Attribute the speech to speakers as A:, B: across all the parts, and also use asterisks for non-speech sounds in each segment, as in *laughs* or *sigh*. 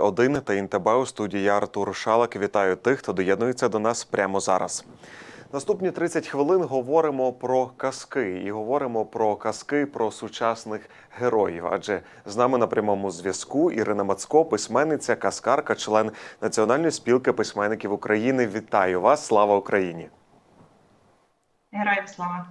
A: Один та ІНТБ у студії Артур Шалак. Вітаю тих, хто доєднується до нас прямо зараз. Наступні 30 хвилин говоримо про казки і говоримо про казки про сучасних героїв. Адже з нами на прямому зв'язку Ірина Мацко, письменниця, казкарка, член Національної спілки письменників України. Вітаю вас! Слава Україні!
B: Героям слава!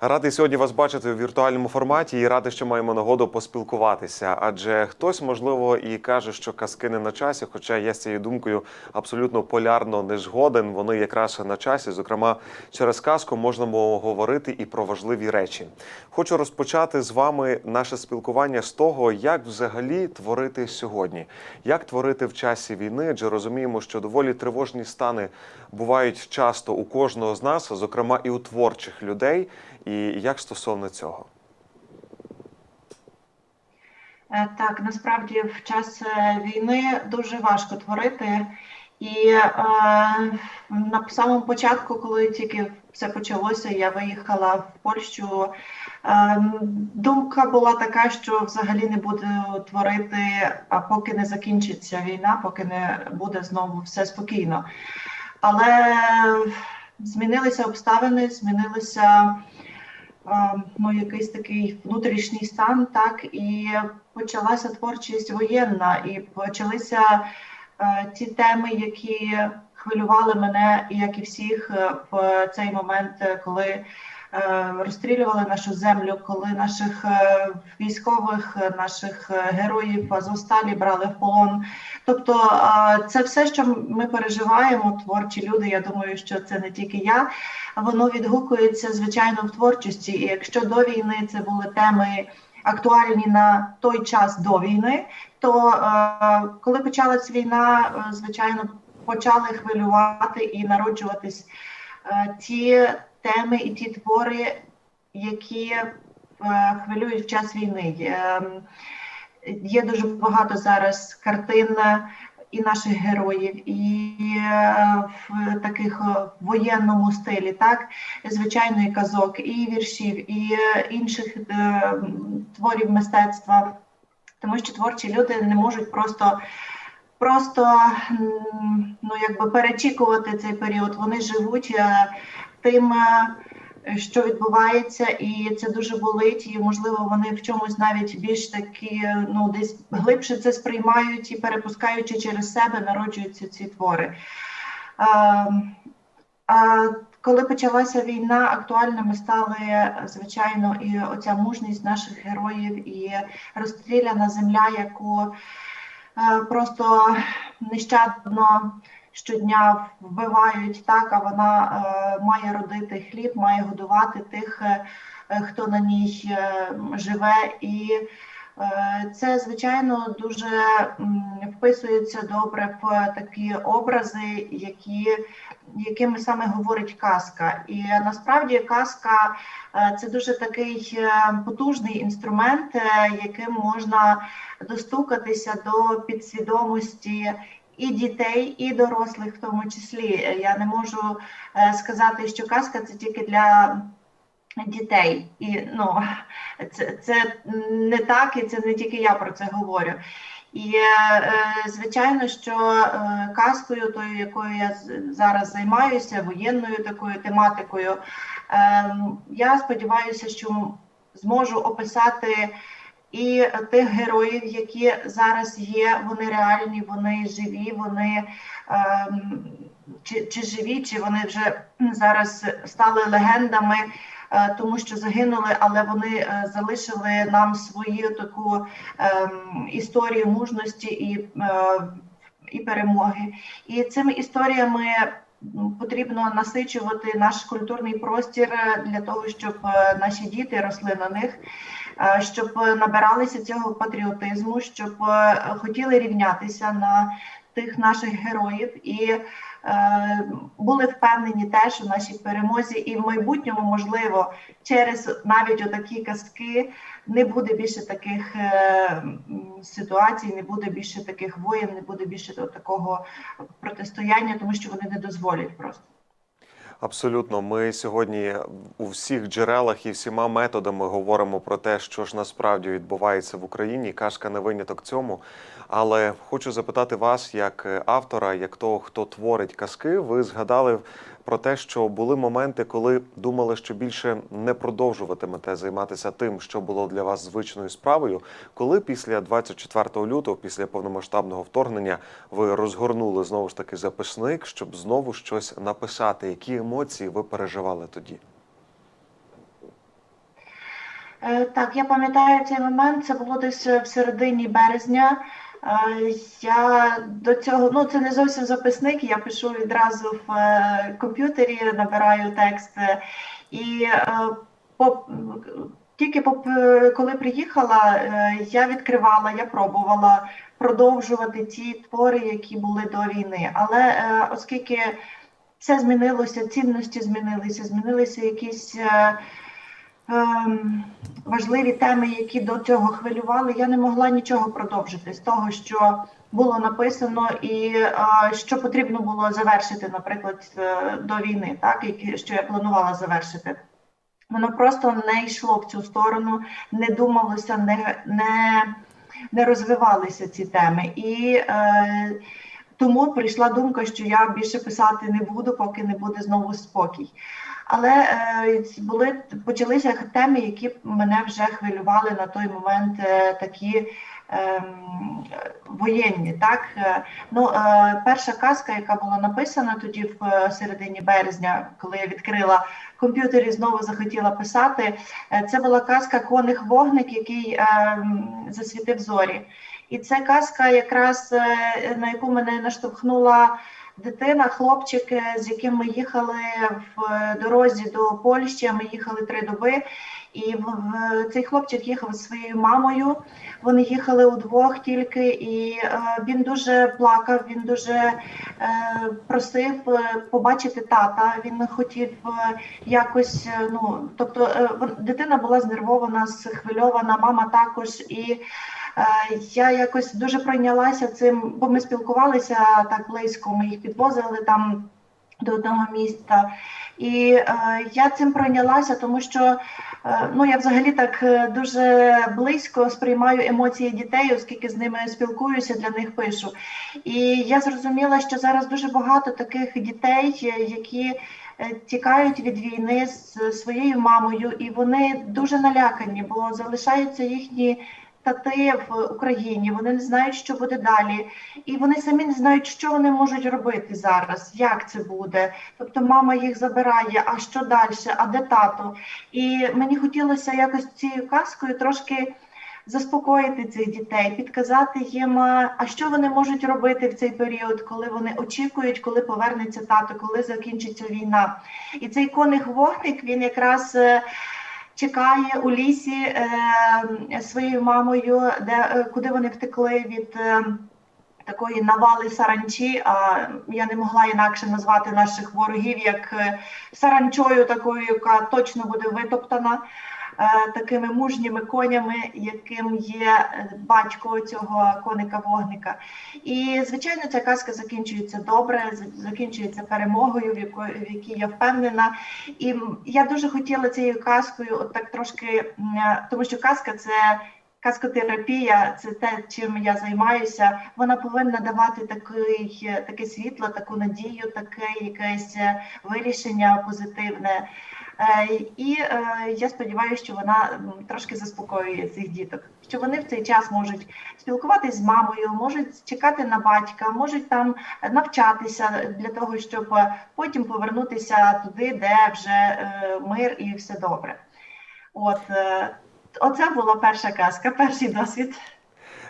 A: Радий сьогодні вас бачити у віртуальному форматі і радий, що маємо нагоду поспілкуватися. Адже хтось, можливо, і каже, що казки не на часі, хоча я з цією думкою абсолютно полярно не згоден. Вони якраз на часі. Зокрема, через казку можна говорити і про важливі речі. Хочу розпочати з вами наше спілкування з того, як взагалі творити сьогодні, як творити в часі війни, адже розуміємо, що доволі тривожні стани бувають часто у кожного з нас, зокрема і у творчих людей. І як стосовно цього?
B: Е, Так, насправді в час е, війни дуже важко творити. І е, на самому початку, коли тільки все почалося, я виїхала в Польщу. Е, думка була така, що взагалі не буду творити, а поки не закінчиться війна, поки не буде знову все спокійно. Але змінилися обставини, змінилися ну, якийсь такий внутрішній стан, так і почалася творчість воєнна, і почалися е, ті теми, які хвилювали мене, як і всіх е, в цей момент, коли е, розстрілювали нашу землю, коли наших е, військових, е, наших е, героїв Азовсталі брали в полон. Тобто е, це все, що ми переживаємо, творчі люди. Я думаю, що це не тільки я. Воно відгукується звичайно в творчості. І якщо до війни це були теми актуальні на той час до війни, то е, коли почалась війна, е, звичайно, почали хвилювати і народжуватись е, ті теми і ті твори, які е, хвилюють в час війни. Е, є дуже багато зараз картин і наших героїв, і е, в таких е, воєнному стилі, так звичайно, і казок, і віршів, і е, інших е, творів мистецтва, тому що творчі люди не можуть просто. Просто ну якби перечікувати цей період. Вони живуть е, тим, е, що відбувається, і це дуже болить. І можливо, вони в чомусь навіть більш такі, ну десь глибше це сприймають і перепускаючи через себе, народжуються ці твори. А, а коли почалася війна, актуальними стали звичайно і оця мужність наших героїв, і розстріляна земля, яку просто нещадно щодня вбивають так, а вона е, має родити хліб, має годувати тих, е, хто на ній живе. І е, це, звичайно, дуже вписується добре в такі образи, які, якими саме говорить казка. І насправді казка це дуже такий потужний інструмент, яким можна достукатися до підсвідомості і дітей, і дорослих, в тому числі. Я не можу е, сказати, що казка це тільки для дітей. І ну це, це не так, і це не тільки я про це говорю. І е, звичайно, що е, казкою, тою, якою я зараз займаюся, воєнною такою тематикою, е, я сподіваюся, що зможу описати і тих героїв, які зараз є, вони реальні, вони живі, вони ем, чи, чи живі, чи вони вже зараз стали легендами, е, тому що загинули, але вони е, залишили нам свою таку ем, історію мужності і, е, і перемоги. І цими історіями. Потрібно насичувати наш культурний простір для того, щоб наші діти росли на них, щоб набиралися цього патріотизму, щоб хотіли рівнятися на тих наших героїв і були впевнені теж у нашій перемозі, і в майбутньому, можливо, через навіть отакі казки не буде більше таких ситуацій, не буде більше таких воєн, не буде більше такого протистояння, тому що вони не дозволять просто.
A: Абсолютно, ми сьогодні у всіх джерелах і всіма методами говоримо про те, що ж насправді відбувається в Україні. Кашка не виняток цьому. Але хочу запитати вас, як е, автора, як того, хто творить казки, ви згадали про те, що були моменти, коли думали, що більше не продовжуватимете займатися тим, що було для вас звичною справою. Коли після 24 лютого, після повномасштабного вторгнення, ви розгорнули знову ж таки записник, щоб знову щось написати. Які емоції ви переживали тоді?
B: Е, Так, я пам'ятаю цей момент. Це було десь в середині березня. Е, Я до цього, ну це не зовсім записник, я пишу відразу в е, комп'ютері, набираю текст. е, І е, по, тільки по, коли приїхала, е, я відкривала, я пробувала продовжувати ті твори, які були до війни. Але е, оскільки все змінилося, цінності змінилися, змінилися якісь. е, важливі теми, які до цього хвилювали, я не могла нічого продовжити з того, що було написано, і е, що потрібно було завершити, наприклад, е, до війни, так що я планувала завершити. Воно просто не йшло в цю сторону, не думалося, не, не, не розвивалися ці теми. І е, тому прийшла думка, що я більше писати не буду, поки не буде знову спокій. Але е, були почалися теми, які мене вже хвилювали на той момент, е, такі е, воєнні. Так Е, ну перша казка, яка була написана тоді в середині березня, коли я відкрила комп'ютер і знову захотіла писати. Це була казка Коник вогник, який е, засвітив зорі. І це казка, якраз на яку мене наштовхнула дитина, хлопчик, з яким ми їхали в е, дорозі до Польщі. Ми їхали три доби, і в, в- цей хлопчик їхав зі своєю мамою. Вони їхали удвох тільки, і е, він дуже плакав. Він дуже е, просив е, побачити тата. Він хотів е, якось. Ну тобто, е, дитина була знервована, схвильована, мама також і. Е, Я якось дуже пройнялася цим, бо ми спілкувалися так близько. Ми їх підвозили там до одного міста, і е, я цим пройнялася, тому що е, ну я взагалі так е, дуже близько сприймаю емоції дітей, оскільки з ними спілкуюся, для них пишу. І я зрозуміла, що зараз дуже багато таких дітей, е, які тікають від війни з своєю мамою, і вони дуже налякані, бо залишаються їхні тати в Україні. Вони не знають, що буде далі, і вони самі не знають, що вони можуть робити зараз, як це буде. Тобто, мама їх забирає, а що далі, а де тато? І мені хотілося якось цією казкою трошки. Заспокоїти цих дітей, підказати їм, а що вони можуть робити в цей період, коли вони очікують, коли повернеться тато, коли закінчиться війна. І цей коник вогник він якраз е, чекає у лісі е, своєю мамою, де е, куди вони втекли від. е, Такої навали саранчі, а я не могла інакше назвати наших ворогів як е, саранчою, такою, яка точно буде витоптана такими мужніми конями, яким є е, батько цього коника вогника. І звичайно, ця казка закінчується добре, закінчується перемогою, в якої в якій я впевнена. І я дуже хотіла цією казкою, от так трошки, е, тому що казка це. Казкотерапія це те, чим я займаюся. Вона повинна давати такий, е, таке світло, таку надію, таке якесь е, вирішення позитивне. Е, І е, я сподіваюся, що вона трошки заспокоює цих діток, що вони в цей час можуть спілкуватись з мамою, можуть чекати на батька, можуть там навчатися для того, щоб е, потім повернутися туди, де вже мир і все добре. От оце була перша казка, перший досвід.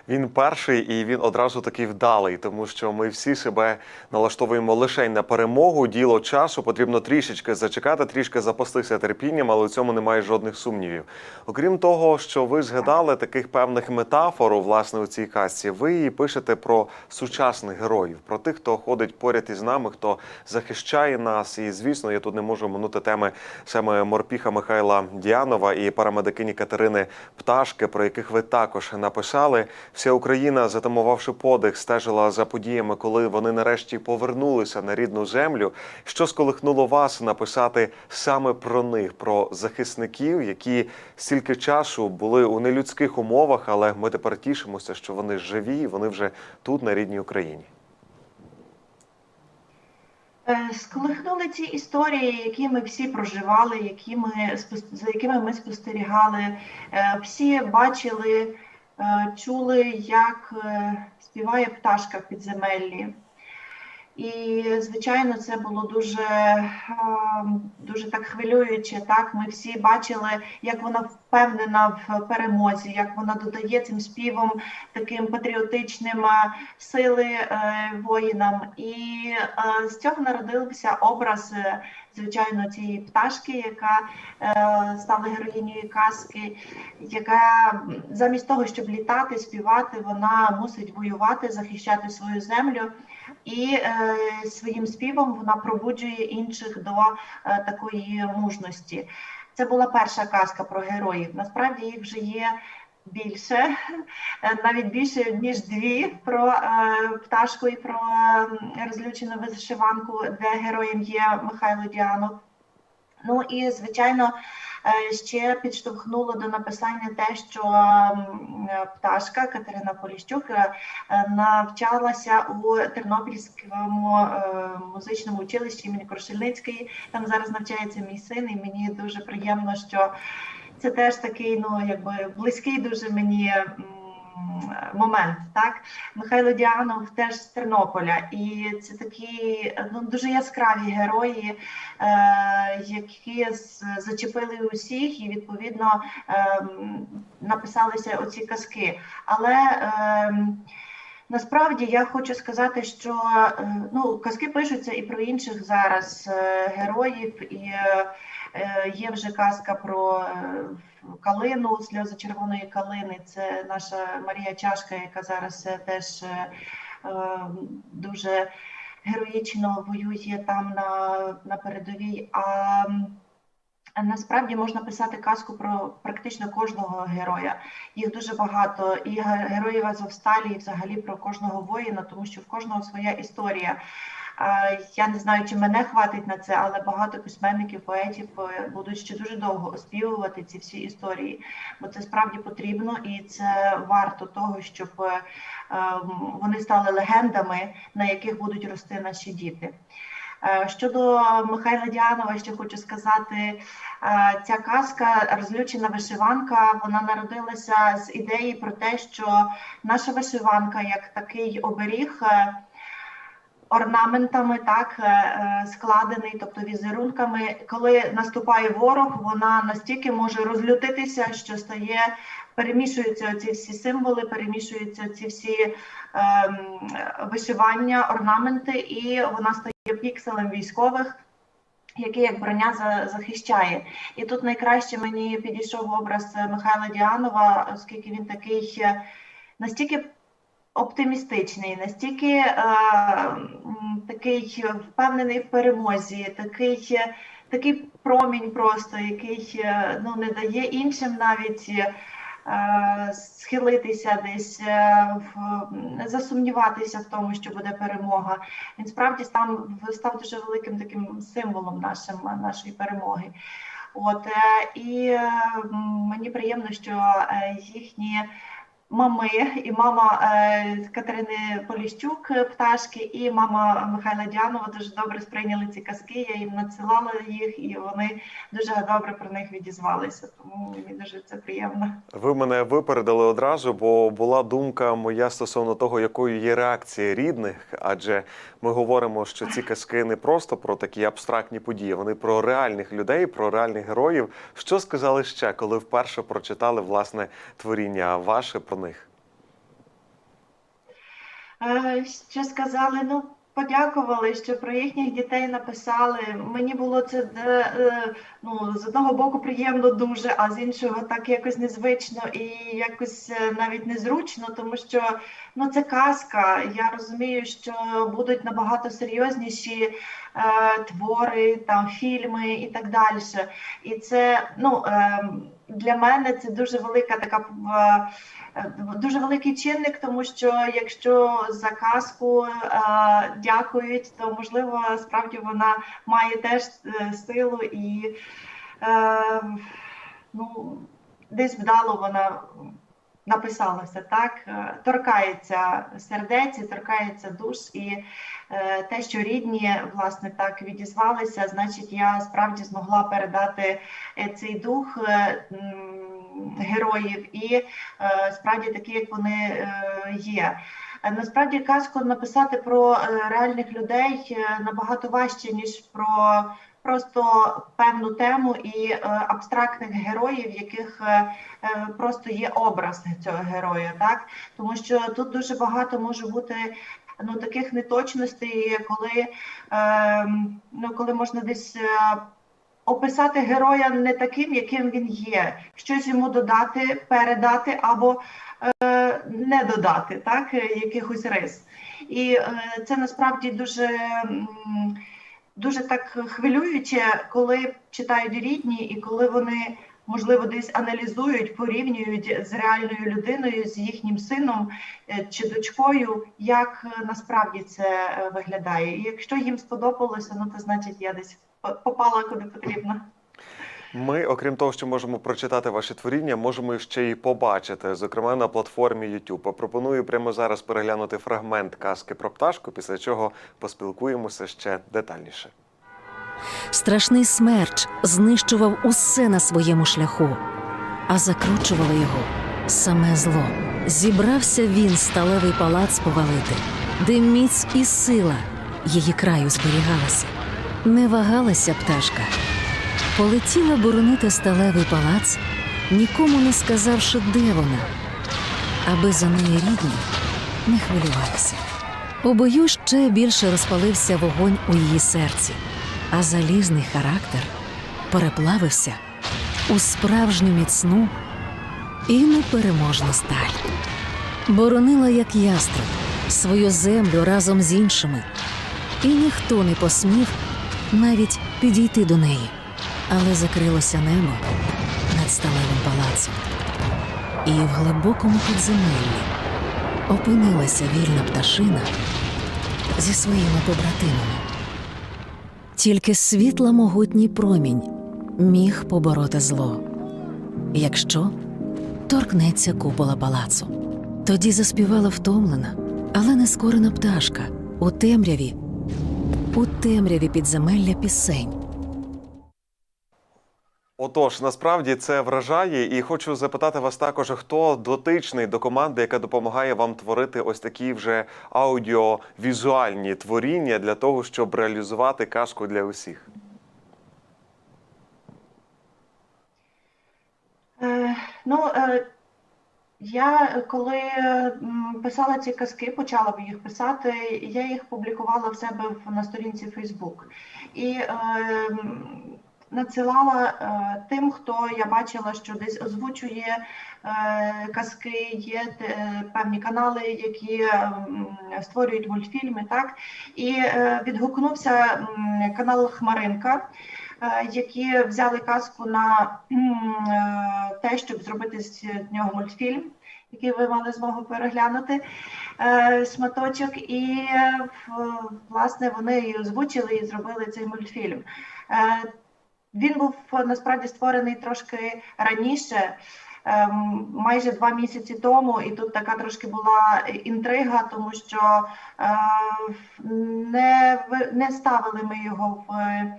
A: Він перший і він одразу такий вдалий, тому що ми всі себе налаштовуємо лише на перемогу. Діло часу потрібно трішечки зачекати, трішки запастися терпінням, але у цьому немає жодних сумнівів. Окрім того, що ви згадали таких певних метафор, власне, у цій казці, ви її пишете про сучасних героїв, про тих, хто ходить поряд із нами, хто захищає нас. І звісно, я тут не можу минути теми саме морпіха Михайла Діанова і парамедикині Катерини Пташки, про яких ви також написали. Вся Україна, затамувавши подих, стежила за подіями, коли вони нарешті повернулися на рідну землю. Що сколихнуло вас написати саме про них, про захисників, які стільки часу були у нелюдських умовах, але ми тепер тішимося, що вони живі, і вони вже тут, на рідній Україні.
B: Е, Сколихнули ці історії, які ми всі проживали, які ми за якими ми спостерігали. Е, Всі бачили, чули, як е, співає пташка в підземеллі. І, звичайно, це було дуже, е, дуже так хвилююче. Так, ми всі бачили, як вона впевнена в перемозі, як вона додає цим співом таким патріотичним е, сили е, воїнам. І е, з цього народився образ, е, звичайно, цієї пташки, яка е, стала героїнею казки, яка замість того, щоб літати, співати, вона мусить воювати, захищати свою землю. І е, своїм співом вона пробуджує інших до е, такої мужності. Це була перша казка про героїв. Насправді їх вже є більше, е, навіть більше ніж дві про е, пташку і про розлючену вишиванку, де героєм є Михайло Діанов. Ну і звичайно, е, ще підштовхнуло до написання те, що пташка Катерина Поліщук навчалася у Тернопільському музичному училищі імені Крушельницької. Там зараз навчається мій син, і мені дуже приємно, що це теж такий, ну якби близький дуже мені. Момент, так Михайло Діанов теж з Тернополя, і це такі ну дуже яскраві герої, е, які зачепили усіх, і відповідно е, написалися оці казки. Але е, Насправді я хочу сказати, що е, ну казки пишуться і про інших зараз е, героїв, і е, є вже казка про е, калину, сльози червоної калини. Це наша Марія Чашка, яка зараз е, теж е, е, дуже героїчно воює там на, на передовій. А насправді можна писати казку про практично кожного героя. Їх дуже багато, і героїв Азовсталі, і взагалі про кожного воїна, тому що в кожного своя історія. Я не знаю, чи мене хватить на це, але багато письменників, поетів е, будуть ще дуже довго оспівувати ці всі історії, бо це справді потрібно і це варто того, щоб е, ем, вони стали легендами, на яких будуть рости наші діти. Е, Щодо Михайла Діанова, ще хочу сказати, ця казка розлючена вишиванка. Вона народилася з ідеї про те, що наша вишиванка, як такий оберіг. Орнаментами так е, е, складений, тобто візерунками, коли наступає ворог, вона настільки може розлютитися, що стає, перемішуються ці всі символи, перемішуються ці всі ем, вишивання, орнаменти, і вона стає пікселем військових, який як броня за- захищає. І тут найкраще мені підійшов образ Михайла Діанова, оскільки він такий е, настільки оптимістичний, настільки е, такий впевнений в перемозі, такий, такий промінь просто, який е, ну, не дає іншим навіть. е, Схилитися десь, е, в- засумніватися в тому, що буде перемога. Він справді став, став дуже великим таким символом нашим, нашої перемоги. От е, і мені приємно, що їхні мами і мама е, Катерини Поліщук е, пташки, і мама Михайла Діанова дуже добре сприйняли ці казки. Я їм надсилала їх, і вони дуже добре про них відізвалися. Тому мені дуже це приємно.
A: Ви мене випередили одразу, бо була думка моя стосовно того, якою є реакція рідних, адже ми говоримо, що ці казки не просто про такі абстрактні події, вони про реальних людей, про реальних героїв. Що сказали ще, коли вперше прочитали власне творіння ваше про них?
B: Е, Що сказали? Ну, подякували, що про їхніх дітей написали. Мені було це е, е, ну, з одного боку приємно дуже, а з іншого так якось незвично і якось навіть незручно, тому що ну, це казка. Я розумію, що будуть набагато серйозніші твори, там, фільми і так далі. І це ну, е, для мене це дуже велика така. Дуже великий чинник, тому що якщо за казку е, дякують, то можливо справді вона має теж е, силу і е, ну, десь вдало вона написалася, так? Торкається сердець, торкається душ, і е, те, що рідні власне так відізвалися, значить, я справді змогла передати цей дух е, героїв і е, справді такі, як вони е, є. Е, Насправді казку написати про реальних людей набагато важче, ніж про просто певну тему і абстрактних героїв, яких просто є образ цього героя, так тому що тут дуже багато може бути ну таких неточностей, коли, е, ну, коли можна десь. Описати героя не таким, яким він є, щось йому додати, передати або е, не додати, так, е, якихось рис. І е, це насправді дуже, дуже так хвилююче, коли читають рідні, і коли вони, можливо, десь аналізують, порівнюють з реальною людиною, з їхнім сином е, чи дочкою, як е, насправді це виглядає. І якщо їм сподобалося, ну то значить я десь попала куди потрібно.
A: Ми, окрім того, що можемо прочитати ваші творіння, можемо ще й побачити, зокрема на платформі YouTube. Пропоную прямо зараз переглянути фрагмент казки про пташку, після чого поспілкуємося ще детальніше.
C: Страшний смерч знищував усе на своєму шляху, а закручувало його саме зло. Зібрався він сталевий палац повалити, де міць і сила її краю зберігалася. Не вагалася пташка. Полетіла боронити сталевий палац, нікому не сказавши, де вона, аби за неї рідні не хвилювалися. Бою ще більше розпалився вогонь у її серці, а залізний характер переплавився у справжню міцну і непереможну сталь. Боронила, як ястреб, свою землю разом з іншими, і ніхто не посмів навіть підійти до неї, але закрилося небо над сталевим палацом, і в глибокому підземеллі опинилася вільна пташина зі своїми побратимами. Тільки світла могутній промінь міг побороти зло, якщо торкнеться купола палацу. Тоді заспівала втомлена, але нескорена пташка у темряві, у темряві підземелля пісень.
A: Отож, насправді це вражає, і хочу запитати вас також, хто дотичний до команди, яка допомагає вам творити ось такі вже аудіовізуальні творіння для того, щоб реалізувати казку для усіх.
B: Е, Ну, е, я коли писала ці казки, почала б їх писати, я їх публікувала в себе на сторінці Facebook. І е, надсилала е, тим, хто я бачила, що десь озвучує е, казки, є е, певні канали, які м, створюють мультфільми. Так? І е, відгукнувся канал Хмаринка е, які взяли казку на е, те, щоб зробити з нього мультфільм, який ви мали змогу переглянути е, шматочок, і е, власне вони і озвучили і зробили цей мультфільм. Е, Він був насправді створений трошки раніше. Майже два місяці тому, і тут така трошки була інтрига, тому що е, не, не ставили ми його в е,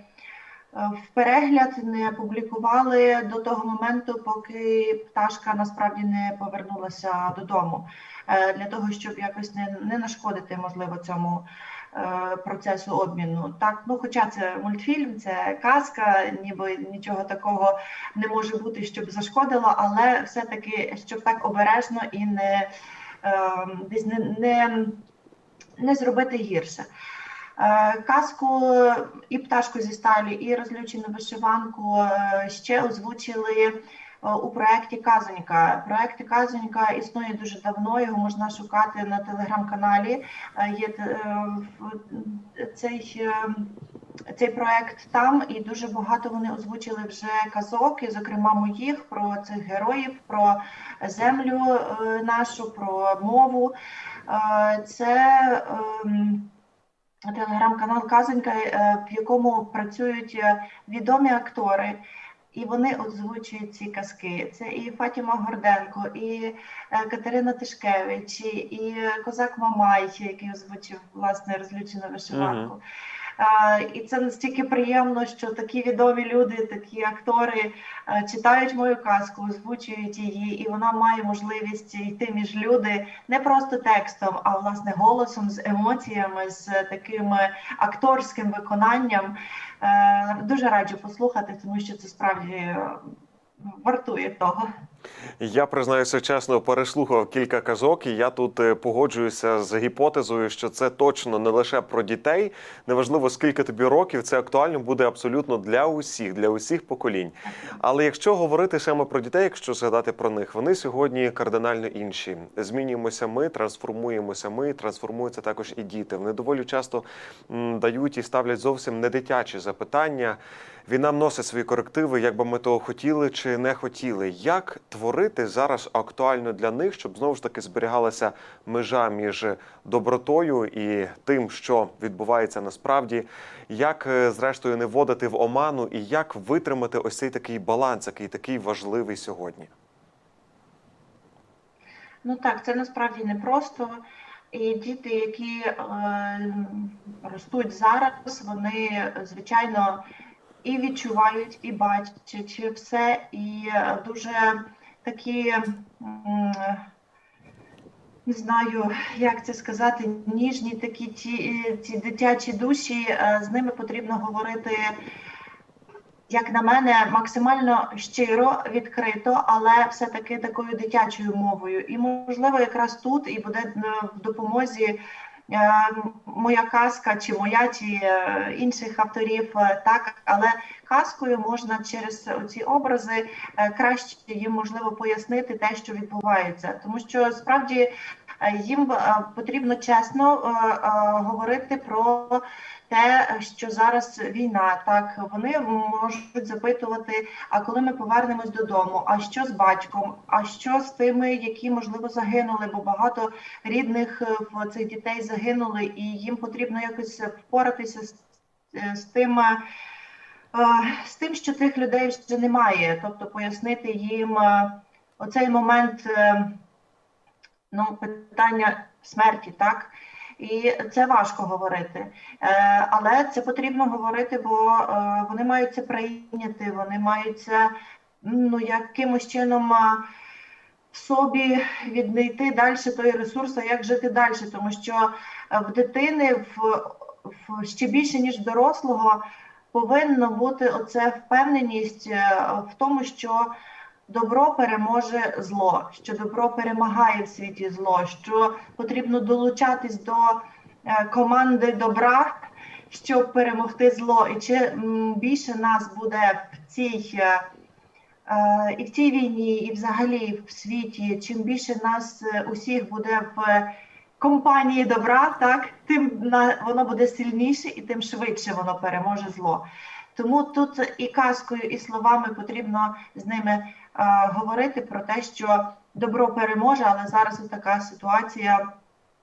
B: в перегляд не публікували до того моменту, поки пташка насправді не повернулася додому, Е, для того, щоб якось не, не нашкодити, можливо, цьому е, процесу обміну. Так, ну хоча це мультфільм, це казка, ніби нічого такого не може бути, щоб зашкодило, але все-таки щоб так обережно і не е, десь не, не, не зробити гірше. Е, Казку і пташку зі сталі, і розлючену вишиванку е, ще озвучили е, у проєкті Казонька. Проєкт Казонька існує дуже давно. Його можна шукати на телеграм-каналі. Є цей цей проект там, і дуже багато вони озвучили вже казок, і, зокрема, моїх про цих героїв, про землю нашу, про мову. Це ем, телеграм-канал Казонька, е, в якому працюють е, відомі актори. І вони озвучують ці казки. Це і Фатіма Горденко, і е, Катерина Тишкевич, і- Козак Мамай, який озвучив власне розлючену вишиванку. Е, І це настільки приємно, що такі відомі люди, такі актори е, читають мою казку, озвучують її, і вона має можливість йти між люди не просто текстом, а власне голосом, з емоціями, з таким акторським виконанням. Е, Дуже раджу послухати, тому що це справді е, вартує того.
A: Я признаюся чесно, переслухав кілька казок, і я тут е, погоджуюся з гіпотезою, що це точно не лише про дітей. Неважливо, скільки тобі років, це актуально буде абсолютно для усіх, для усіх поколінь. Але якщо говорити саме про дітей, якщо згадати про них, вони сьогодні кардинально інші. Змінюємося ми, трансформуємося ми, трансформуються також і діти. Вони доволі часто дають і ставлять зовсім не дитячі запитання. Війна вносить свої корективи, як би ми того хотіли чи не хотіли. Як творити зараз актуально для них, щоб знову ж таки зберігалася межа між добротою і тим, що відбувається насправді, як е, зрештою не вводити в оману, і як витримати ось цей такий баланс, який такий важливий сьогодні?
B: Ну так, це насправді непросто. І діти, які е, ростуть зараз, вони звичайно і відчувають, і бачать все, і е, дуже такі. Не знаю, як це сказати, ніжні такі ті, ці дитячі душі, е, з ними потрібно говорити як на мене, максимально щиро, відкрито, але все-таки такою дитячою мовою. І можливо, якраз тут і буде е, в допомозі моя казка, чи моя, чи е, інших авторів, е, так, але казкою можна через ці образи е, краще їм можливо пояснити те, що відбувається, тому що справді е, їм е, потрібно чесно е, е, говорити про те, що зараз війна, так вони можуть запитувати: а коли ми повернемось додому? А що з батьком? А що з тими, які можливо загинули? Бо багато рідних е, цих дітей загинули, і їм потрібно якось впоратися з, е, з тим. е, З тим, що тих людей вже немає, тобто пояснити їм оцей момент ну, питання смерті, так? І це важко говорити, Е, але це потрібно говорити, бо е, вони мають це прийняти, вони мають це ну, якимось чином в собі віднайти далі той ресурс, а як жити далі, тому що е, в дитини в, в ще більше ніж дорослого повинна бути оце впевненість в тому, що добро переможе зло, що добро перемагає в світі зло, що потрібно долучатись до е, команди добра, щоб перемогти зло. І чи більше нас буде в цій е, е, і в цій війні, і взагалі в світі, чим більше нас усіх буде в компанії добра, так тим на воно буде сильніше і тим швидше воно переможе зло. Тому тут і казкою, і словами потрібно з ними говорити про те, що добро переможе, але зараз така ситуація.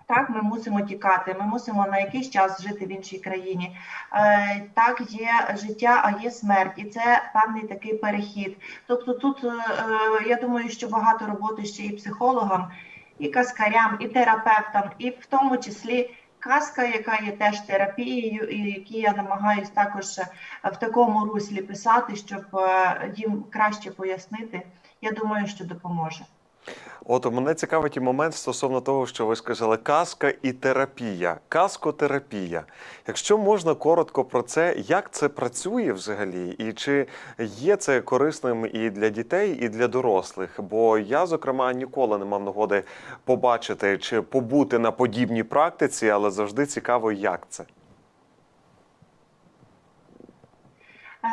B: Так, ми мусимо тікати, ми мусимо на якийсь час жити в іншій країні. Е, так, є життя, а є смерть, і це певний такий перехід. Тобто, тут е, е, я думаю, що багато роботи ще і психологам, і каскарям, і терапевтам, і в тому числі казка, яка є теж терапією, і які я намагаюсь також е, в такому руслі писати, щоб е, їм краще пояснити. Я думаю, що допоможе.
A: От мене цікавить і момент стосовно того, що ви сказали казка і терапія, казкотерапія. Якщо можна коротко про це, як це працює взагалі, і чи є це корисним і для дітей, і для дорослих? Бо я, зокрема, ніколи не мав нагоди побачити чи побути на подібній практиці, але завжди цікаво, як це.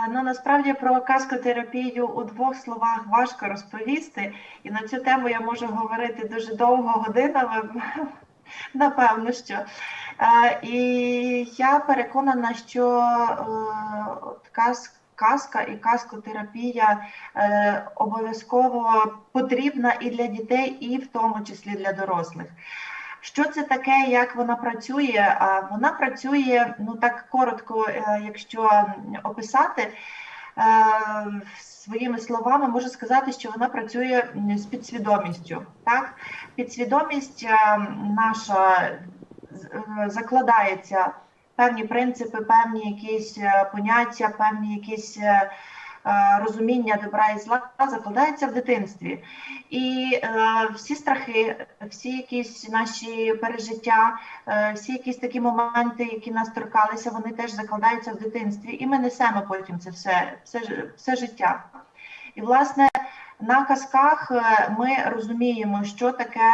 B: Ну насправді про казкотерапію у двох словах важко розповісти, і на цю тему я можу говорити дуже довго годинами. *laughs* Напевно, що. Е, і я переконана, що е, от каз, казка і казкотерапія е, обов'язково потрібна і для дітей, і в тому числі для дорослих. Що це таке, як вона працює? Вона працює, ну так коротко, е, якщо описати. Е, Своїми словами можу сказати, що вона працює з підсвідомістю. Так, підсвідомість е, наша закладається певні принципи, певні якісь поняття, певні якісь розуміння добра і зла закладається в дитинстві. І е, всі страхи, всі якісь наші пережиття, е, всі якісь такі моменти, які нас торкалися, вони теж закладаються в дитинстві, і ми несемо потім це все, все, все життя. І власне на казках е, ми розуміємо, що таке.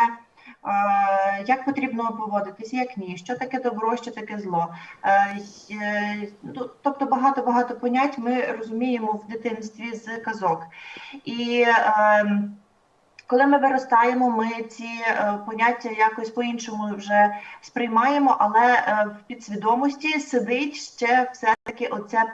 B: Як потрібно поводитись, як ні, що таке добро, що таке зло. Е, е, ну, Тобто багато багато понять ми розуміємо в дитинстві з казок. І е, коли ми виростаємо, ми ці е, поняття якось по-іншому вже сприймаємо, але в підсвідомості сидить ще все-таки оце м,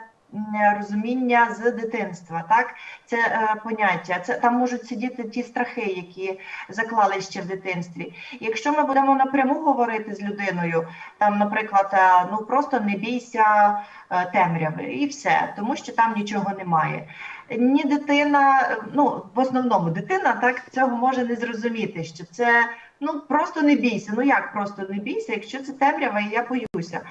B: розуміння з дитинства. Так, це е, поняття. Це там можуть сидіти ті страхи, які заклали ще в дитинстві. Якщо ми будемо напряму говорити з людиною, там, наприклад, е, ну просто не бійся е, темряви, і все, тому що там нічого немає ні дитина, ну в основному дитина так цього може не зрозуміти, що це ну просто не бійся. Ну як просто не бійся, якщо це темрява, і я боюся.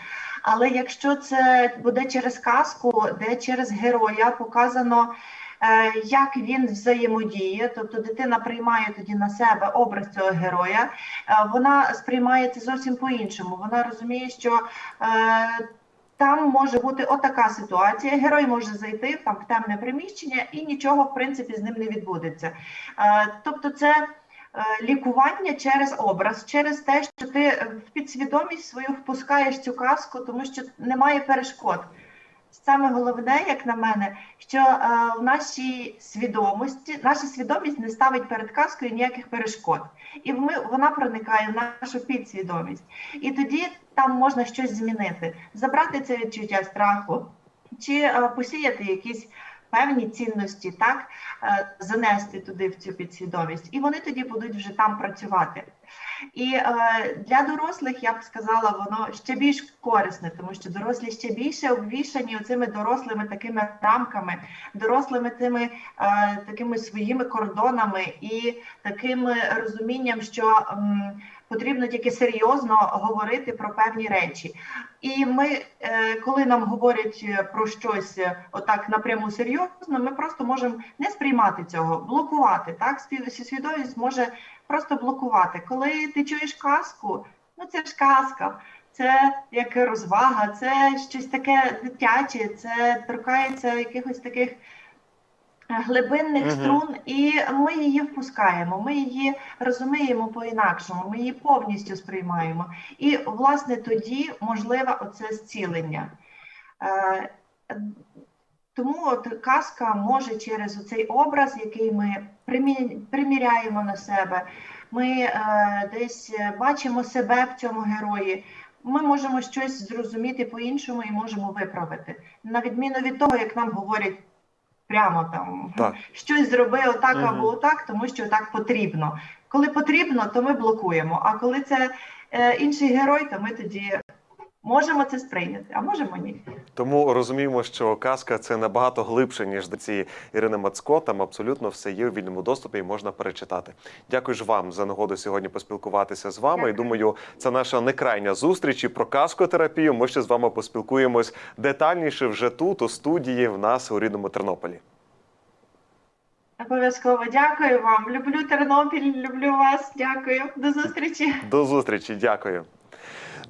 B: Але якщо це буде через казку, де через героя показано. е, Як він взаємодіє, тобто дитина приймає тоді на себе образ цього героя, е, вона сприймає це зовсім по-іншому. Вона розуміє, що е, там може бути отака ситуація. Герой може зайти там в темне приміщення і нічого в принципі з ним не відбудеться. Тобто, це лікування через образ, через те, що ти в підсвідомість свою впускаєш цю казку, тому що немає перешкод. Саме головне, як на мене, що е, в нашій свідомості наша свідомість не ставить перед казкою ніяких перешкод, і ми, вона проникає в нашу підсвідомість. І тоді там можна щось змінити, забрати це відчуття страху, чи е, посіяти якісь певні цінності, так е, занести туди в цю підсвідомість, і вони тоді будуть вже там працювати. І е, для дорослих я б сказала, воно ще більш корисне, тому що дорослі ще більше обвішані оцими дорослими такими рамками, дорослими тими е, такими своїми кордонами і таким розумінням, що м, потрібно тільки серйозно говорити про певні речі. І ми, е, коли нам говорять е, про щось е, отак напряму серйозно, ми просто можемо не сприймати цього, блокувати. Так, свідомість може просто блокувати. Коли ти чуєш казку, ну це ж казка. Це як розвага, це щось таке дитяче, це торкається якихось таких глибинних струн, і ми її впускаємо, ми її розуміємо по-інакшому, ми її повністю сприймаємо. І, власне, тоді можливе оце зцілення. Е, Тому от казка може через оцей образ, який ми приміряємо на себе, ми е, десь бачимо себе в цьому герої. Ми можемо щось зрозуміти по-іншому і можемо виправити. На відміну від того, як нам говорять прямо там
A: Так.
B: щось зроби отак
A: угу.
B: або отак, тому що так потрібно. Коли потрібно, то ми блокуємо. А коли це е, інший герой, то ми тоді можемо це сприйняти, а можемо ні.
A: Тому розуміємо, що казка це набагато глибше, ніж до цієї Ірини Мацко. Там абсолютно все є у вільному доступі і можна перечитати. Дякую ж вам за нагоду сьогодні поспілкуватися з вами. І думаю, це наша не крайня зустріч і про казкотерапію. Ми ще з вами поспілкуємось детальніше вже тут, у студії, в нас у рідному Тернополі.
B: Обов'язково дякую вам. Люблю Тернопіль, люблю вас. Дякую. До зустрічі.
A: До зустрічі, дякую.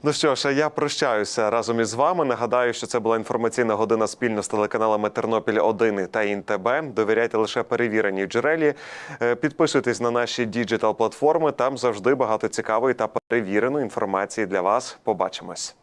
A: Ну що ж, я прощаюся разом із вами. Нагадаю, що це була інформаційна година спільно з телеканалами Тернопіль 1 та ІНТБ. Довіряйте лише перевіреній джерелі. Е, Підписуйтесь на наші діджитал платформи. Там завжди багато цікавої та перевіреної інформації для вас. Побачимось.